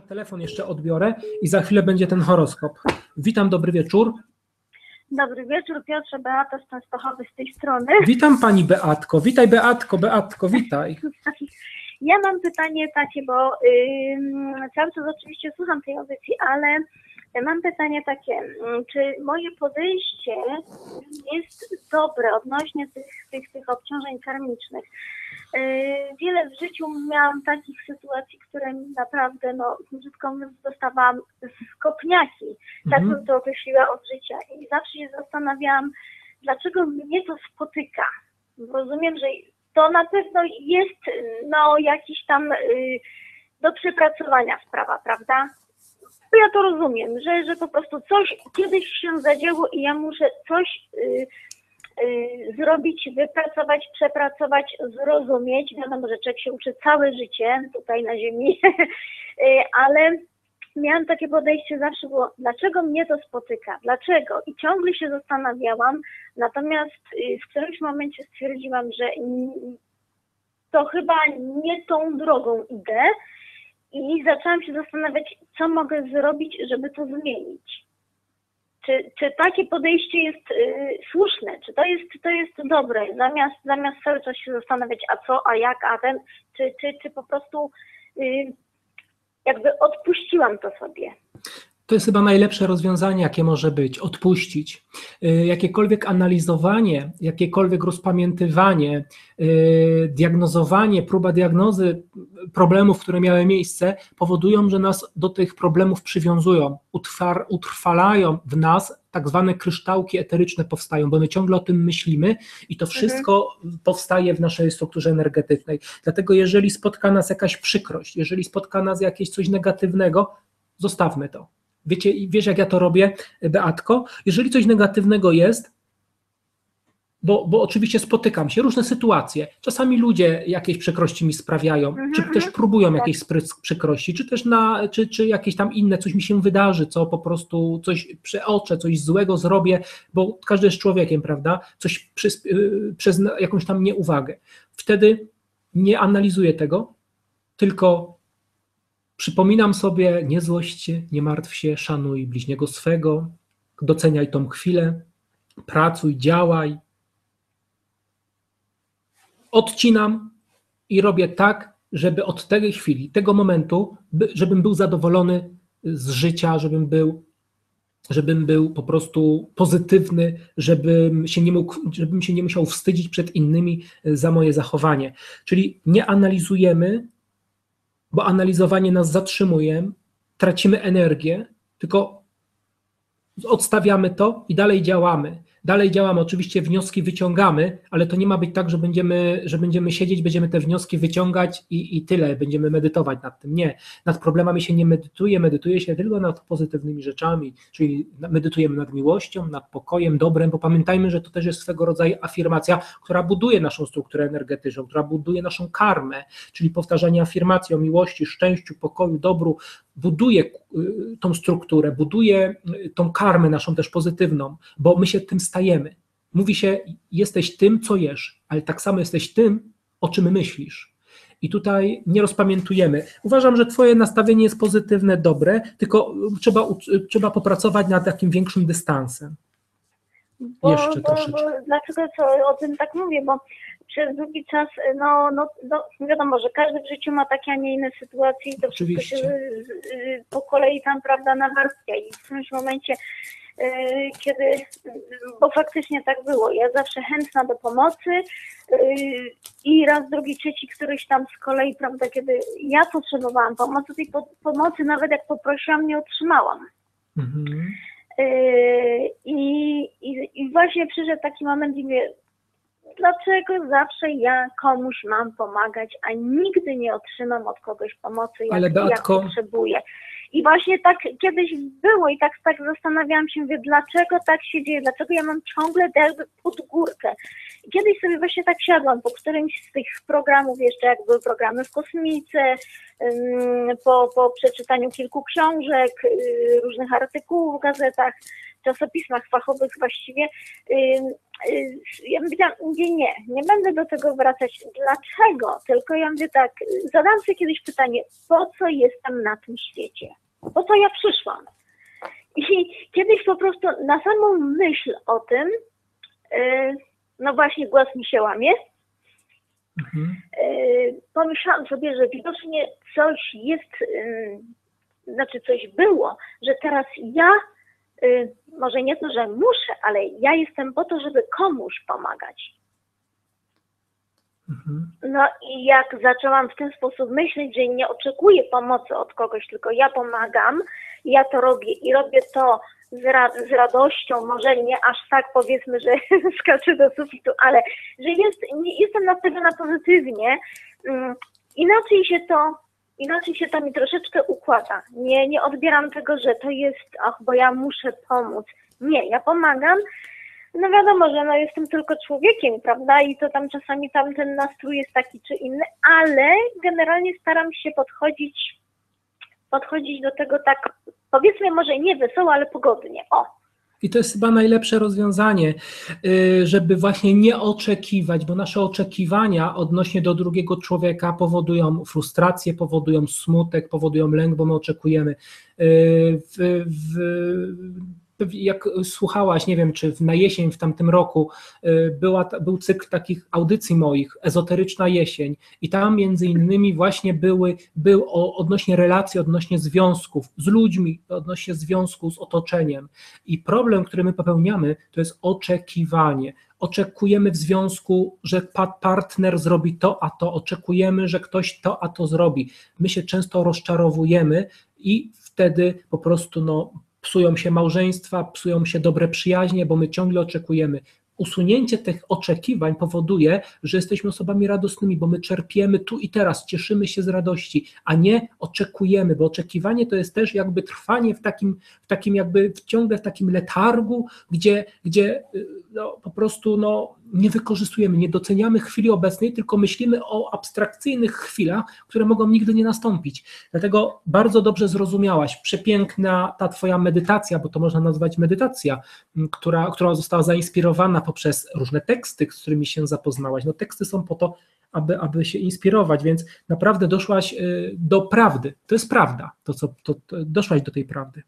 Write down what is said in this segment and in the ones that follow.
Telefon jeszcze odbiorę i za chwilę będzie ten horoskop. Witam, dobry wieczór. Dobry wieczór, Piotrze, Beata z Częstochowy z tej strony. Witam pani Beatko. Witaj Beatko, Beatko, witaj. Ja mam pytanie takie, bo ym, cały czas oczywiście słucham tej audycji, ale mam pytanie takie, ym, czy moje podejście jest dobre odnośnie tych, tych, tych obciążeń karmicznych? Yy, wiele w życiu miałam takich sytuacji, które mi naprawdę, no, brzydko mówiąc, dostawałam z kopniaki, tak Mhm. bym to określiła od życia. I zawsze się zastanawiałam, dlaczego mnie to spotyka. Rozumiem, że to na pewno jest no, jakiś tam y, do przepracowania sprawa, prawda? Ja to rozumiem, że, że po prostu coś kiedyś się zadziało i ja muszę coś y, zrobić, wypracować, przepracować, zrozumieć. Wiadomo, że człowiek się uczy całe życie tutaj na ziemi, Y, ale miałam takie podejście zawsze było, dlaczego mnie to spotyka, dlaczego? I ciągle się zastanawiałam, natomiast y, w którymś momencie stwierdziłam, że to chyba nie tą drogą idę i zaczęłam się zastanawiać, co mogę zrobić, żeby to zmienić. Czy, czy takie podejście jest y, słuszne, czy to jest, to jest dobre, zamiast, zamiast cały czas się zastanawiać, a co, a jak, a ten, czy, czy, czy po prostu y, jakby odpuściłam to sobie. To jest chyba najlepsze rozwiązanie, jakie może być. Odpuścić. Y, Jakiekolwiek analizowanie, jakiekolwiek rozpamiętywanie, y, diagnozowanie, próba diagnozy problemów, które miały miejsce, powodują, że nas do tych problemów przywiązują, utwar, utrwalają w nas tak zwane kryształki eteryczne powstają, bo my ciągle o tym myślimy i to wszystko powstaje w naszej strukturze energetycznej. Dlatego jeżeli spotka nas jakaś przykrość, jeżeli spotka nas jakieś coś negatywnego, zostawmy to. Wiecie, wiesz, jak ja to robię, Beatko? Jeżeli coś negatywnego jest, bo, bo oczywiście spotykam się, różne sytuacje. Czasami ludzie jakieś przykrości mi sprawiają, Mhm, czy też mhm. próbują Tak. jakiejś spry- przykrości, czy też na, czy, czy jakieś tam inne, coś mi się wydarzy, co po prostu coś przeoczę, coś złego zrobię, bo każdy jest człowiekiem, prawda? Coś przys- y, przez jakąś tam nieuwagę. Wtedy nie analizuję tego, tylko przypominam sobie, nie złość się, nie martw się, szanuj bliźniego swego, doceniaj tą chwilę, pracuj, działaj. Odcinam i robię tak, żeby od tej chwili, tego momentu, by, żebym był zadowolony z życia, żebym był, żebym był po prostu pozytywny, żebym się, nie mógł, żebym się nie musiał wstydzić przed innymi za moje zachowanie. Czyli nie analizujemy, bo analizowanie nas zatrzymuje, tracimy energię, tylko odstawiamy to i dalej działamy. Dalej działamy, oczywiście wnioski wyciągamy, ale to nie ma być tak, że będziemy, że będziemy siedzieć, będziemy te wnioski wyciągać i, i tyle, będziemy medytować nad tym. Nie, nad problemami się nie medytuje, medytuje się tylko nad pozytywnymi rzeczami, czyli medytujemy nad miłością, nad pokojem, dobrem, bo pamiętajmy, że to też jest swego rodzaju afirmacja, która buduje naszą strukturę energetyczną, która buduje naszą karmę, czyli powtarzanie afirmacji o miłości, szczęściu, pokoju, dobru, buduje y, tą strukturę, buduje y, tą karmę naszą też pozytywną, bo my się tym stajemy. Mówi się, jesteś tym, co jesz, ale tak samo jesteś tym, o czym myślisz. I tutaj nie rozpamiętujemy. Uważam, że Twoje nastawienie jest pozytywne, dobre, tylko trzeba, trzeba popracować nad takim większym dystansem. Bo, Jeszcze bo, troszeczkę. bo, dlaczego co, o tym tak mówię? Bo przez długi czas, no, no, no wiadomo, że każdy w życiu ma takie, a nie inne sytuacje i to wszystko się Oczywiście. y, y, po kolei tam, prawda, nawarstwia i w którymś momencie, kiedy, bo faktycznie tak było, ja zawsze chętna do pomocy y, i raz, drugi, trzeci, któryś tam z kolei, prawda, kiedy ja potrzebowałam pomocy, tej po, pomocy nawet jak poprosiłam, nie otrzymałam. Mhm. Yy, I, i, I właśnie przyszedł taki moment i mówię, dlaczego zawsze ja komuś mam pomagać, a nigdy nie otrzymam od kogoś pomocy, jak, Ale Beatko- jak potrzebuję. I właśnie tak kiedyś było i tak, tak zastanawiałam się, mówię, dlaczego tak się dzieje, dlaczego ja mam ciągle jakby pod górkę. I kiedyś sobie właśnie tak siadłam po którymś z tych programów, jeszcze jak były programy w kosmice, po, po przeczytaniu kilku książek, y, różnych artykułów w gazetach, czasopismach fachowych właściwie, ja powiedziałam, nie, nie, nie będę do tego wracać. Dlaczego? Tylko ja mówię tak, y, zadam sobie kiedyś pytanie, po co jestem na tym świecie? Po co ja przyszłam? I kiedyś po prostu na samą myśl o tym, y, no właśnie głos mi się łamie, Mhm. y, pomyślałam sobie, że widocznie coś jest, y, znaczy coś było, że teraz ja, y, może nie to, że muszę, ale ja jestem po to, żeby komuś pomagać. Mhm. No i jak zaczęłam w ten sposób myśleć, że nie oczekuję pomocy od kogoś, tylko ja pomagam, ja to robię i robię to z, ra z radością, może nie aż tak powiedzmy, że skaczę do sufitu, ale że jest, nie, jestem nastawiona pozytywnie, um, inaczej się to inaczej się to mi troszeczkę układa. Nie, nie odbieram tego, że to jest, ach, bo ja muszę pomóc. Nie, ja pomagam, no wiadomo, że no jestem tylko człowiekiem, prawda? I to tam czasami tam ten nastrój jest taki czy inny, ale generalnie staram się podchodzić, podchodzić do tego tak, powiedzmy może nie wesoło, ale pogodnie. O. I to jest chyba najlepsze rozwiązanie, y, żeby właśnie nie oczekiwać, bo nasze oczekiwania odnośnie do drugiego człowieka powodują frustrację, powodują smutek, powodują lęk, bo my oczekujemy. Y, w, w, jak słuchałaś, nie wiem, czy na jesień w tamtym roku y, była, był cykl takich audycji moich, Ezoteryczna Jesień i tam między innymi właśnie były, był o, odnośnie relacji, odnośnie związków z ludźmi, odnośnie związku z otoczeniem i problem, który my popełniamy, to jest oczekiwanie. Oczekujemy w związku, że partner zrobi to, a to, oczekujemy, że ktoś to, a to zrobi. My się często rozczarowujemy i wtedy po prostu no, psują się małżeństwa, psują się dobre przyjaźnie, bo my ciągle oczekujemy. Usunięcie tych oczekiwań powoduje, że jesteśmy osobami radosnymi, bo my czerpiemy tu i teraz, cieszymy się z radości, a nie oczekujemy, bo oczekiwanie to jest też jakby trwanie w takim, w takim jakby ciągle w takim letargu, gdzie, gdzie no, po prostu no, nie wykorzystujemy, nie doceniamy chwili obecnej, tylko myślimy o abstrakcyjnych chwilach, które mogą nigdy nie nastąpić. Dlatego bardzo dobrze zrozumiałaś, przepiękna ta Twoja medytacja, bo to można nazwać medytacja, która, która została zainspirowana poprzez różne teksty, z którymi się zapoznałaś. No, teksty są po to, aby, aby się inspirować, więc naprawdę doszłaś y, do prawdy. To jest prawda, to co to, to doszłaś do tej prawdy.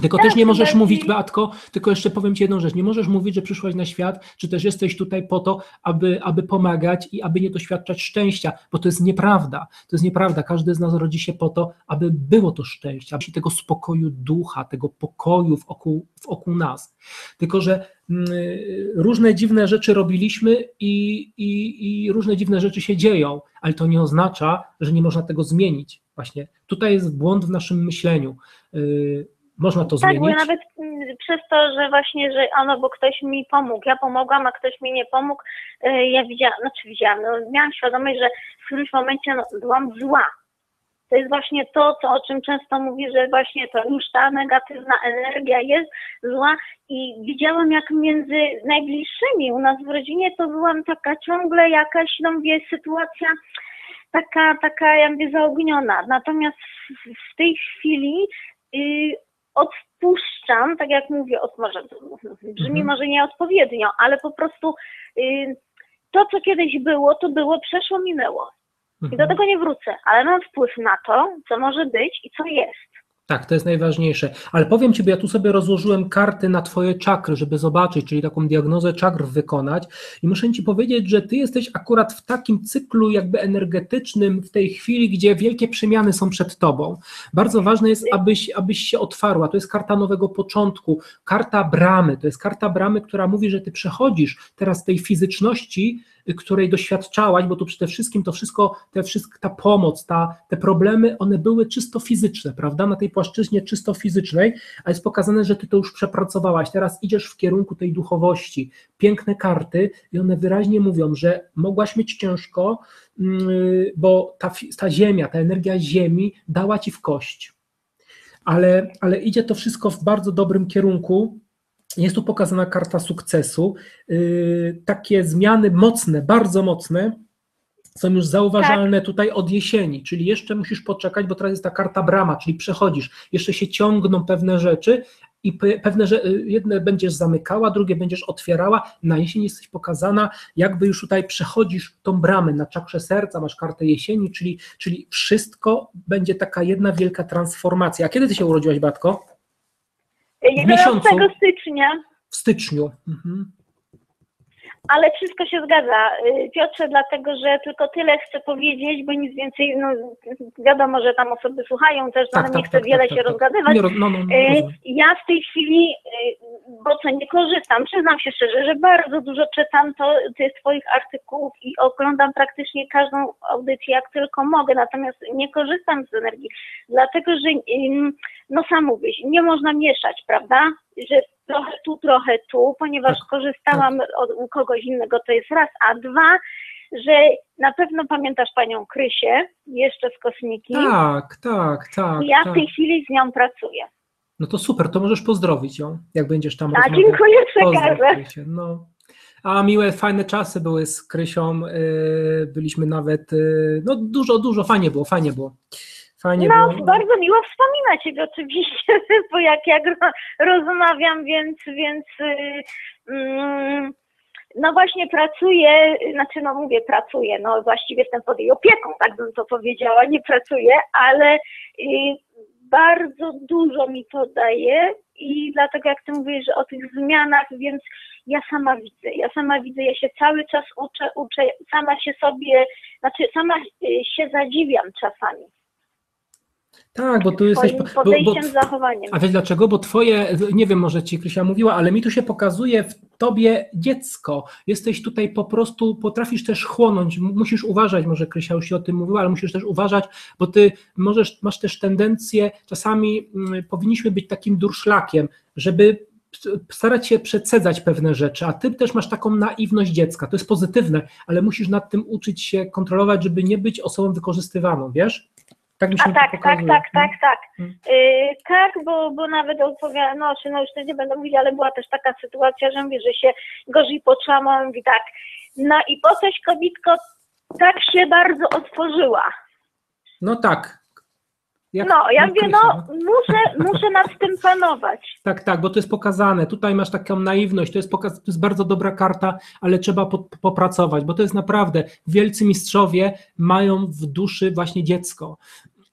Tylko Tak, też nie możesz bardziej- mówić, Beatko, tylko jeszcze powiem Ci jedną rzecz, nie możesz mówić, że przyszłaś na świat, czy też jesteś tutaj po to, aby, aby pomagać i aby nie doświadczać szczęścia, bo to jest nieprawda, to jest nieprawda, każdy z nas rodzi się po to, aby było to szczęście, aby tego spokoju ducha, tego pokoju wokół, wokół nas, tylko że mm, różne dziwne rzeczy robiliśmy i, i, i różne dziwne rzeczy się dzieją, ale to nie oznacza, że nie można tego zmienić, właśnie tutaj jest błąd w naszym myśleniu, Yy, można to Tak, zmienić. ja nawet mm, przez to, że właśnie, że ono, bo ktoś mi pomógł, ja pomogłam, a ktoś mi nie pomógł, y, ja widziałam, znaczy widziałam, no, miałam świadomość, że w którymś momencie no, byłam zła. To jest właśnie to, co, o czym często mówię, że właśnie to już ta negatywna energia jest zła i widziałam jak między najbliższymi u nas w rodzinie to byłam taka ciągle jakaś, no mówię, sytuacja taka, taka ja mówię, zaogniona. Natomiast w, tej chwili y, odpuszczam, tak jak mówię, od, może brzmi Mhm. może nieodpowiednio, ale po prostu y, to, co kiedyś było, to było, przeszło, minęło. I do Mhm. tego nie wrócę, ale mam wpływ na to, co może być i co jest. Tak, to jest najważniejsze. Ale powiem Ci, bo ja tu sobie rozłożyłem karty na Twoje czakry, żeby zobaczyć, czyli taką diagnozę czakr wykonać. I muszę Ci powiedzieć, że Ty jesteś akurat w takim cyklu jakby energetycznym w tej chwili, gdzie wielkie przemiany są przed Tobą. Bardzo ważne jest, abyś, abyś się otwarła. To jest karta nowego początku, karta bramy. To jest karta bramy, która mówi, że Ty przechodzisz teraz tej fizyczności, której doświadczałaś, bo tu przede wszystkim to wszystko, te wszystko, ta pomoc, ta, te problemy, one były czysto fizyczne, prawda? Na tej płaszczyźnie czysto fizycznej, a jest pokazane, że ty to już przepracowałaś. Teraz idziesz w kierunku tej duchowości. Piękne karty i one wyraźnie mówią, że mogłaś mieć ciężko, mm, bo ta, ta ziemia, ta energia ziemi dała ci w kość. Ale, ale idzie to wszystko w bardzo dobrym kierunku. Jest tu pokazana karta sukcesu. Yy, takie zmiany mocne, bardzo mocne, są już zauważalne tutaj od jesieni, czyli jeszcze musisz poczekać, bo teraz jest ta karta brama, czyli przechodzisz, jeszcze się ciągną pewne rzeczy, i pe- pewne, że y, jedne będziesz zamykała, drugie będziesz otwierała. Na jesień jesteś pokazana, jakby już tutaj przechodzisz tą bramę na czakrze serca, masz kartę jesieni, czyli, czyli wszystko będzie taka jedna wielka transformacja. A kiedy ty się urodziłaś, Batko? 11 miesiącu. stycznia, W styczniu. Mhm. Ale wszystko się zgadza. Y, Piotrze, dlatego że tylko tyle chcę powiedzieć, bo nic więcej, no wiadomo, że tam osoby słuchają też, no, ale nie chcę wiele się rozgadywać. Nie, no, no, no, Y. Ja w tej chwili, y, bo co nie korzystam, przyznam się szczerze, że bardzo dużo czytam to, tych Twoich artykułów i oglądam praktycznie każdą audycję, jak tylko mogę, natomiast nie korzystam z energii, dlatego że, no sam mówisz, nie można mieszać, prawda? Że trochę tu, trochę tu, ponieważ Tak, korzystałam od, u kogoś innego, to jest raz, a dwa, że na pewno pamiętasz panią Krysię, jeszcze z Kosmiki, Tak, tak, tak. i ja tak. w tej chwili z nią pracuję. No to super, to możesz pozdrowić ją, jak będziesz tam A dziękuję, przekażę. No. A miłe, fajne czasy były z Krysią. yy, Byliśmy nawet. yy, No dużo, dużo fajnie było, fajnie było. Fajnie No, było. bardzo miło wspominać Ciebie oczywiście, bo jak, jak ro- rozmawiam, więc, więc yy, mm, no właśnie pracuję, znaczy no mówię pracuję, no właściwie jestem pod jej opieką, tak bym to powiedziała, nie pracuję, ale yy, bardzo dużo mi to daje i dlatego jak Ty mówisz że o tych zmianach, więc ja sama widzę, ja sama widzę, ja się cały czas uczę, uczę, sama się sobie, znaczy sama yy, się zadziwiam czasami Tak, bo tu jesteś. Bo, bo, zachowaniem. a wiesz dlaczego? Bo twoje, nie wiem, może ci Krysia mówiła, ale mi tu się pokazuje w tobie dziecko. Jesteś tutaj po prostu, potrafisz też chłonąć, musisz uważać, może Krysia już się o tym mówiła, ale musisz też uważać, bo ty możesz, masz też tendencję, czasami mm, powinniśmy być takim durszlakiem, żeby starać się przecedzać pewne rzeczy, a ty też masz taką naiwność dziecka, to jest pozytywne, ale musisz nad tym uczyć się kontrolować, żeby nie być osobą wykorzystywaną, wiesz? Tak mi się A tak, tak, pokazuje. tak, tak, tak. Mm. Yy, tak, bo, bo nawet odpowiadam, no, czy no już to nie będę mówić, ale była też taka sytuacja, że mówię, że się gorzej poczułam, a mówi tak, no i po coś kobitko tak się bardzo otworzyła. No tak. Jak- no, ja mówię, Krysia, no muszę, muszę nad tym panować. Tak, tak, bo to jest pokazane. Tutaj masz taką naiwność, to jest, pokaz, to jest bardzo dobra karta, ale trzeba po, popracować, bo to jest naprawdę, wielcy mistrzowie mają w duszy właśnie dziecko.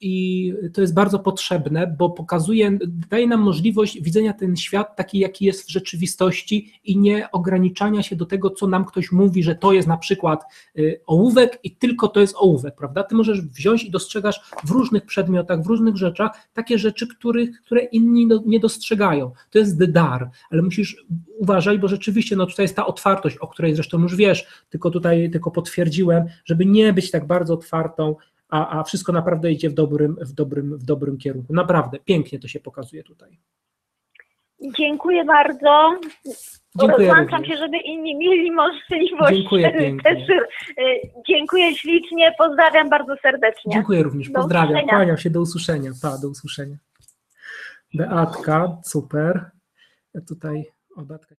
I to jest bardzo potrzebne, bo pokazuje, daje nam możliwość widzenia ten świat taki, jaki jest w rzeczywistości i nie ograniczania się do tego, co nam ktoś mówi, że to jest na przykład y, ołówek i tylko to jest ołówek, prawda? Ty możesz wziąć i dostrzegasz w różnych przedmiotach, w różnych rzeczach takie rzeczy, których, które inni nie dostrzegają. To jest dar, ale musisz uważać, bo rzeczywiście no tutaj jest ta otwartość, o której zresztą już wiesz, tylko tutaj tylko potwierdziłem, żeby nie być tak bardzo otwartą, a, a wszystko naprawdę idzie w dobrym, w, dobrym, w dobrym kierunku. Naprawdę, pięknie to się pokazuje tutaj. Dziękuję bardzo. Dziękuję Rozłączam się, żeby inni mieli możliwość. Dziękuję pięknie. Też, dziękuję ślicznie, pozdrawiam bardzo serdecznie. Dziękuję również, Do pozdrawiam, usłyszenia. kłaniam się, do usłyszenia, pa, do usłyszenia. Beatka, super. Tutaj, o Beatka